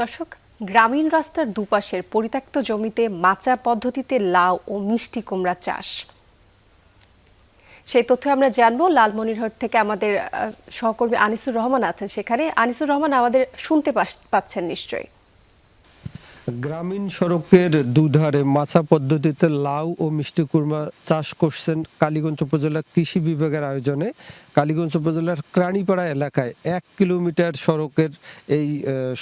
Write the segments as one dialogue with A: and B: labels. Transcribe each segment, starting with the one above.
A: দর্শক, গ্রামীণ রাস্তার দুপাশের পরিত্যক্ত জমিতে মাচা পদ্ধতিতে লাউ ও মিষ্টি কুমড়া চাষ। সেই তথ্য আমরা জানব লালমনিরহাট থেকে আমাদের সহকর্মী আনিসুর রহমান আছেন সেখানে। আনিসুর রহমান, আমাদের শুনতে পাচ্ছেন নিশ্চয়ই।
B: গ্রামীণ সড়কের দুধারে মাছা পদ্ধতিতে লাউ ও মিষ্টি কুরমা চাষ করছেন কালীগঞ্জ উপজেলা কৃষি বিভাগের আয়োজনে। কালীগঞ্জ উপজেলার ক্রাণীপাড়া এলাকায় এক কিলোমিটার সড়কের এই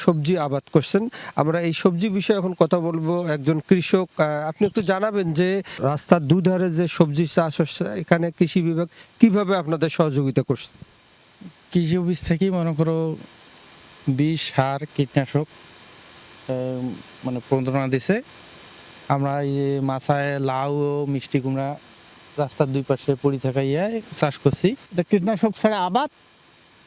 B: সবজি আবাদ করছেন। আমরা এই সবজি বিষয়ে এখন কথা বলব একজন কৃষক। আপনি একটু জানাবেন যে রাস্তার দুধারে যে সবজি চাষ হচ্ছে, এখানে কৃষি বিভাগ কীভাবে আপনাদের সহযোগিতা করছে?
C: কৃষি অফিস থেকেই মনে করো বিষ, সার, কীটনাশক মানে প্রণোদনা দিছে। আমরা এই যে মাছায় লাউ ও মিষ্টি কুমড়া রাস্তার দুই পাশে পড়ি থাকা ইয়ে চাষ করছি।
D: এটা কীটনাশক ছাড়া আবাদ?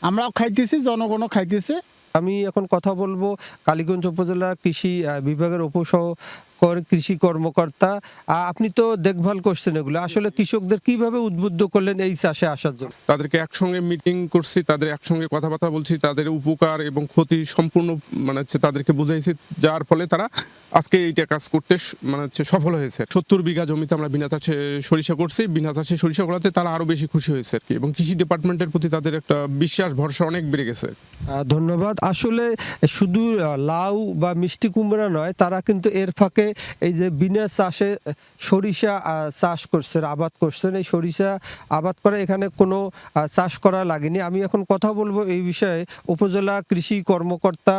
D: আমরাও খাইতেছি জনগণও খাইতেছে।
B: আমি এখন কথা বলব কালীগঞ্জ উপজেলা কৃষি বিভাগের উপসহকার কৃষি কর্মকর্তা আপনি তো দেখভাল করছেন এগুলো। আসলে কৃষকদের কীভাবে উদ্বুদ্ধ করলেন এই চাষে আসার জন্য?
E: তাদেরকে একসঙ্গে মিটিং করছি তাদের একসঙ্গে কথাবার্তা বলছি তাদের উপকার এবং ক্ষতি সম্পূর্ণ মানে হচ্ছে তাদেরকে বুঝাইছি যার ফলে তারা আজকে এইটা কাজ করতে মানে হচ্ছে সফল হয়েছে। সত্তর বিঘা জমিতে আমরা বিনা চাষে সরিষা করছি বিনা চাষে সরিষা করাতে তারা আরও বেশি খুশি হয়েছে আর কি এবং কৃষি ডিপার্টমেন্টের প্রতি তাদের একটা বিশ্বাস ভরসা অনেক বেড়ে গেছে।
B: ধন্যবাদ। আসলে শুধু লাউ বা মিষ্টি কুমড়া নয় তারা কিন্তু এর ফাঁকে এই যে বিনা চাষে সরিষা চাষ করছেন, আবাদ করছেন। এই সরিষা আবাদ করে এখানে কোনো চাষ করা লাগেনি। আমি এখন কথা বলব এই বিষয়ে। উপজেলা কৃষি কর্মকর্তা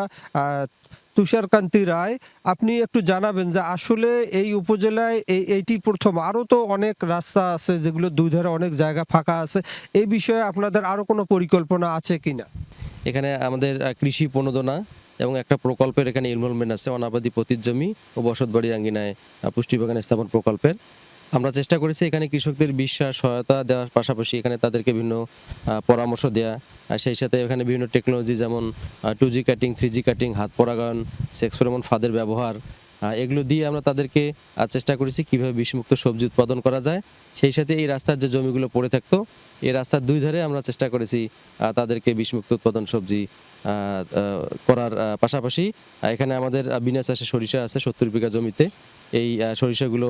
B: তুষারকান্তি রায়, আপনি একটু জানাবেন যে আসলে এই উপজেলায় এই এইটি প্রথম। আরও তো অনেক রাস্তা আছে যেগুলো দুই ধারে অনেক জায়গা ফাঁকা আছে। এই বিষয়ে আপনাদের আরও কোনো পরিকল্পনা আছে কিনা?
F: এখানে আমাদের কৃষি প্রণোদনা এবং একটা প্রকল্পের এখানে ইনভলভমেন্ট আছে, অনাবাদী পতির জমি ও বসতবাড়ি আঙ্গিনায় পুষ্টি বাগান স্থাপন প্রকল্পের। আমরা চেষ্টা করেছি এখানে কৃষকদের বিশ্বাস, সহায়তা দেওয়ার পাশাপাশি এখানে তাদেরকে বিভিন্ন পরামর্শ দেওয়া সেই সাথে এখানে বিভিন্ন টেকনোলজি যেমন two G cutting three G cutting হাত পরাগায়ন সেক্স ফেরোমন ফাদের ব্যবহার এগুলো দিয়ে আমরা তাদেরকে চেষ্টা করেছি কীভাবে বিষমুক্ত সবজি উৎপাদন করা যায়। সেই সাথে এই রাস্তার যে জমিগুলো পড়ে থাকতো, এই রাস্তার দুই ধারে আমরা চেষ্টা করেছি তাদেরকে বিষমুক্ত উৎপাদন সবজি করার পাশাপাশি এখানে আমাদের বিনা চাষে সরিষা আছে, সত্তর বিঘা জমিতে। এই সরিষাগুলো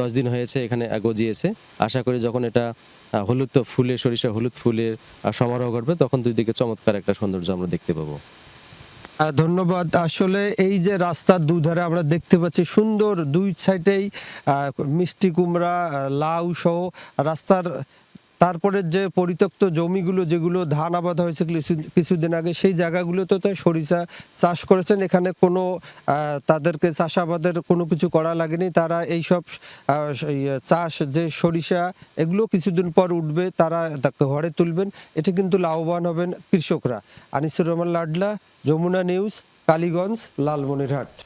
F: দশ দিন হয়েছে এখানে গজিয়েছে। আশা করি যখন এটা হলুদ ফুলে, সরিষা হলুদ ফুলের সমারোহ ঘটবে, তখন দুই দিকে চমৎকার একটা সৌন্দর্য আমরা দেখতে পাবো।
B: ধন্যবাদ। আসলে এই যে রাস্তার দুধারে আমরা দেখতে পাচ্ছি সুন্দর দুই সাইডেই মিষ্টি কুমড়া লাউ সহ রাস্তার তারপরে যে পরিত্যক্ত জমিগুলো যেগুলো ধান আবাদ হয়েছে কিছু- কিছুদিন আগে সেই জায়গাগুলোতে তো সরিষা চাষ করেছেন। এখানে কোনো তাদেরকে চাষাবাদের কোনো কিছু করা লাগেনি। তারা সেই, আহ, চাষ যে সরিষা এগুলো কিছুদিন পর উঠবে তারা ঘরে তুলবেন। এতে কিন্তু লাভবান হবেন কৃষকরা। আনিসুর রহমান লাডলা যমুনা নিউজ কালীগঞ্জ লালমনিরহাট।